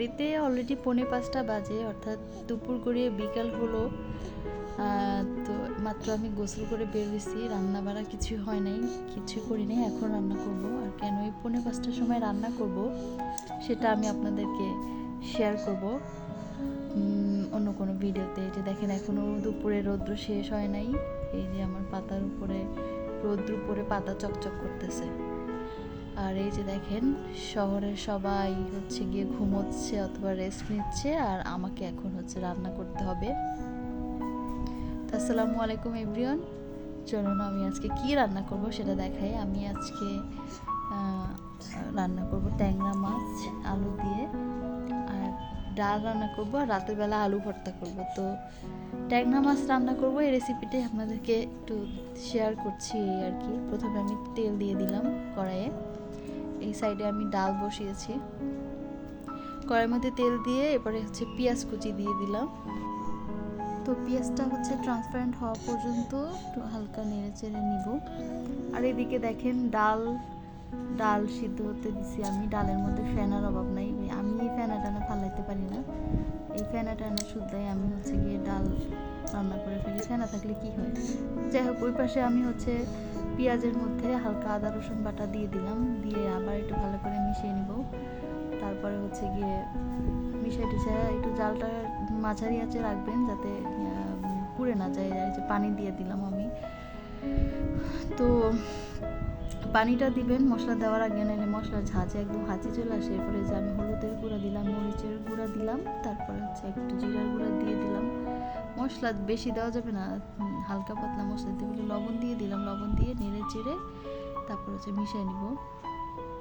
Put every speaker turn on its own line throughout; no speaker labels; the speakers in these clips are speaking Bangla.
ঘড়িতে অলরেডি পৌনে পাঁচটা বাজে, অর্থাৎ দুপুর গড়িয়ে বিকাল হলো তো মাত্র আমি গোসল করে বের হয়েছি রান্না বাড়া কিছুই হয় নাই, কিছুই করি নাই, এখন রান্না করব। আর কেন এই পৌনে পাঁচটার সময় রান্না করব, সেটা আমি আপনাদেরকে শেয়ার করব। অন্য কোনো ভিডিওতে যে দেখেন এখনও দুপুরে রৌদ্র শেষ হয় নাই, এই যে আমার পাতার উপরে, রৌদ্র উপরে পাতা চকচক করতেছে। আর এই যে দেখেন, শহরের সবাই হচ্ছে গিয়ে ঘুমোচ্ছে অথবা রেস্ট নিচ্ছে আর আমাকে এখন হচ্ছে রান্না করতে হবে। আসসালামু আলাইকুম এভরিওয়ান। চলুন আমি আজকে কি রান্না করব সেটা দেখাই। আমি আজকে রান্না করব ট্যাংরা মাছ, আলু দিয়ে। আর ডাল রান্না করব আর রাতের বেলা আলু ভর্তা করব। তো ট্যাংরা মাছ রান্না করব। এই রেসিপিটাই আপনাদেরকে একটু শেয়ার করছি আর কি। প্রথমে আমি তেল দিয়ে দিলাম কড়াইয়ে। এই সাইডে আমি ডাল বসিয়েছি। কড়াইয়ের মধ্যে তেল দিয়ে এবারে হচ্ছে পেঁয়াজ কুচি দিয়ে দিলাম। তো পেঁয়াজটা হচ্ছে ট্রান্সপারেন্ট হওয়া পর্যন্ত একটু হালকা নেড়ে চেড়ে নিব। আর এদিকে দেখেন ডাল ডাল সিদ্ধ হতে দিছি আমি। ডালের মধ্যে ফেনার অভাব নাই। আমি এই ফেনা টানা ফালাইতে পারি না। এই ফেনা টানা শুদ্ধাই আমি হচ্ছে গিয়ে ডাল রান্না করে ফেলি। ফেনা থাকলে কি হয়? যাই হোক, ওই পাশে আমি হচ্ছে পেঁয়াজের মধ্যে হালকা আদা, রসুন বাটা দিয়ে দিলাম। দিয়ে আবার একটু ভালো করে মিশিয়ে নিব। তারপরে হচ্ছে গিয়ে মিশিয়ে টিশিয়ে একটু জালটা মাঝারি আঁচে রাখবেন যাতে পুড়ে না যায়। এই যে পানি দিয়ে দিলাম আমি। তো পানিটা দিবেন, মশলা দেওয়ার আগে নাহলে মশলার ঝাঁঝে একদম হাঁচি চলে আসে। এরপরে যে আমি হলুদের গুঁড়া দিলাম, মরিচের গুঁড়া দিলাম। তারপরে হচ্ছে একটু জিরার গুঁড়া দিয়ে দিলাম। মশলা বেশি দেওয়া যাবে না হালকা পাতলা মশলা দিয়ে বলে লবণ দিয়ে দিলাম, লবণ দিয়ে নেড়ে চেড়ে তারপর হচ্ছে মিশিয়ে নিব।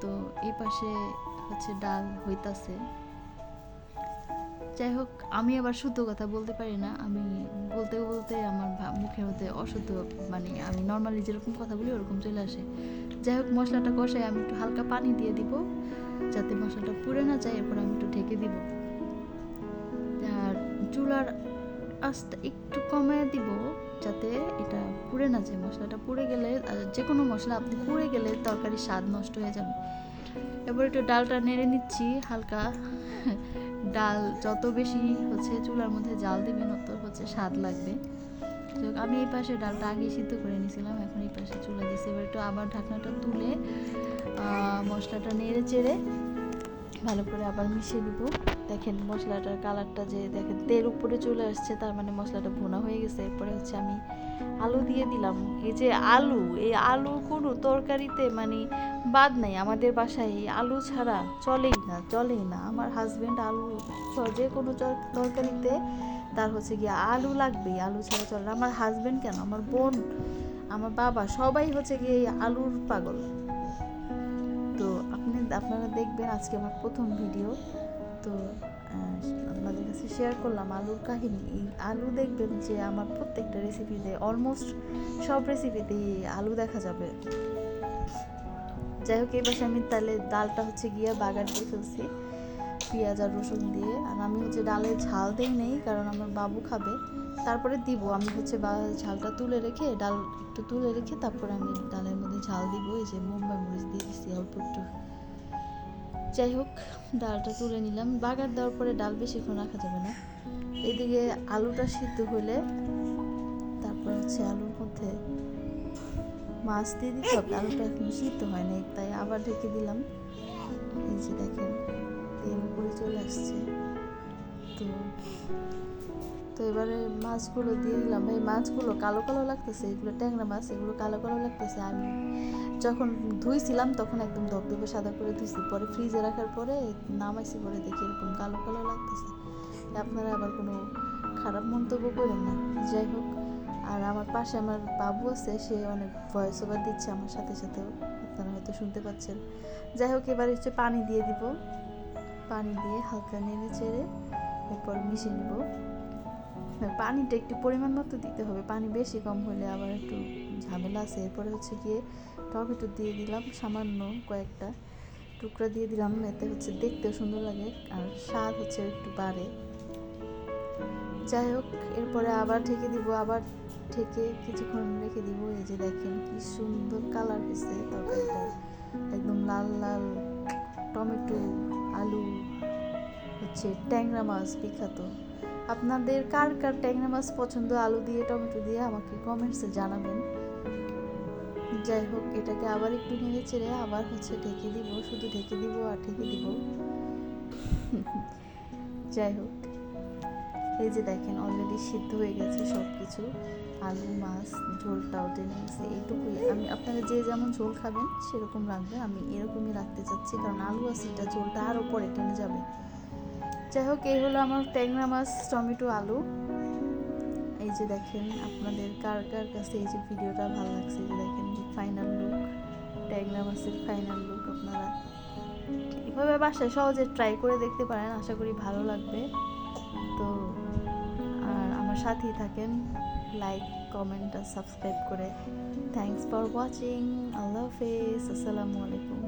তো এই পাশে হচ্ছে ডাল হইতাছে। যাই হোক, আমি আবার শুদ্ধ কথা বলতে পারি না, আমি বলতে বলতে আমার মুখের মধ্যে অশুদ্ধ মানে আমি নর্মালি যেরকম কথা বলি ওরকম চলে আসে। যাই হোক, মশলাটা কষাই আমি একটু হালকা পানি দিয়ে দিব, যাতে মশলাটা পুড়ে না যায়, এরপর আমি একটু ঢেকে দিব। আর চুলার আস্তে একটু কমায় দিব যাতে এটা পুড়ে না যায়। মশলাটা পুড়ে গেলে যে কোনো মশলা আপনি পুড়ে গেলে তরকারির স্বাদ নষ্ট হয়ে যাবে। এবার একটু ডালটা নেড়ে নিচ্ছি হালকা। ডাল যত বেশি হচ্ছে চুলার মধ্যে জাল দিবেন তত হচ্ছে স্বাদ লাগবে। হোক, আমি এই পাশে ডালটা আগে সিদ্ধ করে নিয়েছিলাম এখন এই পাশে চুলা দিয়েছি। এবার একটু আবার ঢাকনাটা তুলে মশলাটা নেড়ে চেড়ে ভালো করে আবার মিশিয়ে দিব। দেখেন মশলাটার কালারটা যে দেখেন তেল উপরে চলে আসছে, তার মানে মশলাটা ভুনা হয়ে গেছে। এরপরে হচ্ছে আমি আলু দিয়ে দিলাম। এই যে আলু, এই আলু কোনো তরকারিতে মানে বাদ নাই। আমাদের বাসায় এই আলু ছাড়া চলেই না চলেই না। আমার হাজবেন্ড আলু যে কোনো তরকারিতে তার হচ্ছে গিয়ে আলু লাগবেই। আলু ছাড়া চলে আমার হাজবেন্ড কেন? আমার বোন, আমার বাবা সবাই হচ্ছে গিয়ে এই আলুর পাগল। তো আপনি আপনারা দেখবেন আজকে আমার প্রথম ভিডিও তো আপনাদের কাছে শেয়ার করলাম আলুর কাহিনী। এই আলু দেখবেন যে আমার প্রত্যেকটা রেসিপিতে অলমোস্ট সব রেসিপিতেই আলু দেখা যাবে। যাই হোক পাশে আমি তাহলে ডালটা হচ্ছে গিয়ে বাগার দিয়ে ফেলছি, পেঁয়াজ আর রসুন দিয়ে। আর আমি হচ্ছে ডালে ঝাল দেই নেই, কারণ আমার বাবু খাবে। তারপরে দিব, আমি হচ্ছে ঝালটা তুলে রেখে, ডাল একটু তুলে রেখে তারপরে আমি ডালের মধ্যে ঝাল দিব, এই যে মুম্বাই মরিচ দিয়ে দিচ্ছি অল্প একটু। যাই হোক, ডালটা তুলে নিলাম। বাগার দেওয়ার পরে ডাল বেশিক্ষণ রাখা যাবে না। এদিকে আলুটা সিদ্ধ হলে তারপর হচ্ছে আলুর মধ্যে মাছ দিয়ে দিতে হবে। আলুটা এখন সিদ্ধ হয় নাই তাই আবার ঢেকে দিলাম। এই যে দেখেন তেল উপরে চলে আসছে। তো তো এবারে মাছগুলো দিয়ে দিলাম। এই মাছগুলো কালো কালো লাগতেছে, এগুলো ট্যাংরা মাছ, এগুলো কালো কালো লাগতেছে। আমি যখন ধুইছিলাম, তখন একদম ধবধবে সাদা করে ধুইছি। পরে ফ্রিজে রাখার পরে নামাইছি পরে দেখি এরকম কালো কালো লাগতেছে। আপনারা আবার কোনো খারাপ মন্তব্য করেন না। যাই হোক, আর আমার পাশে আমার বাবু আছে, সে অনেক ভয়েস ওভার দিচ্ছে আমার সাথে সাথেও। আপনারা হয়তো শুনতে পাচ্ছেন। যাই হোক, এবার হচ্ছে পানি দিয়ে দিব। পানি দিয়ে হালকা নেড়ে চেড়ে এরপর মিশিয়ে নিব। পানিটা একটু পরিমাণ মতো দিতে হবে। পানি বেশি কম হলে আবার একটু ঝামেলা আছে। এরপরে হচ্ছে গিয়ে টমেটো দিয়ে দিলাম, সামান্য কয়েকটা টুকরা দিয়ে দিলাম। এতে হচ্ছে দেখতেও সুন্দর লাগে আর স্বাদ হচ্ছে একটু বাড়ে। যাই হোক, এরপরে আবার ঢেকে দিব, আবার ঢেকে কিছুক্ষণ রেখে দিব। এই যে দেখেন কি সুন্দর কালার হয়েছে তরকারিটা। একদম লাল লাল টমেটো, আলু, হচ্ছে ট্যাংরা মাছ বিখ্যাত। আপনাদের কার কার ট্যাংরা মাছ পছন্দ? আলু দিয়ে, টমেটো দিয়ে আমাকে কমেন্টসে জানাবেন। যাই হোক, এটাকে আবার একটু নেড়ে চেড়ে আবার হচ্ছে ঢেকে দিব, শুধু ঢেকে দিব আর ঢেকে দিব। যাই হোক, এই যে দেখেন অলরেডি সিদ্ধ হয়ে গেছে সব কিছু আলু, মাছ ঝোলটাও টেনে গেছে এইটুকুই। আমি আপনারা যে যেমন ঝোল খাবেন সেরকম রাখবেন আমি এরকমই রাখতে চাচ্ছি, কারণ আলু আছে, এটা ঝোলটা আরও পরে টেনে যাবে। যাই হোক, এই হলো আমার ট্যাংরা মাছ, টমেটো, আলু। এই যে দেখেন আপনাদের কার কার কাছে এই যে ভিডিওটা ভালো লাগছে যে দেখেন ফাইনাল লুক মাছের ফাইনাল লুক আপনারা। এভাবে বাসায় সহজে ট্রাই করে দেখতে পারেন, আশা করি ভালো লাগবে। তো আর আমার সাথেই থাকেন লাইক কমেন্ট আর সাবস্ক্রাইব করে। থ্যাংকস ফর ওয়াচিং আল্লাহ হাফেজ, আসসালামু আলাইকুম।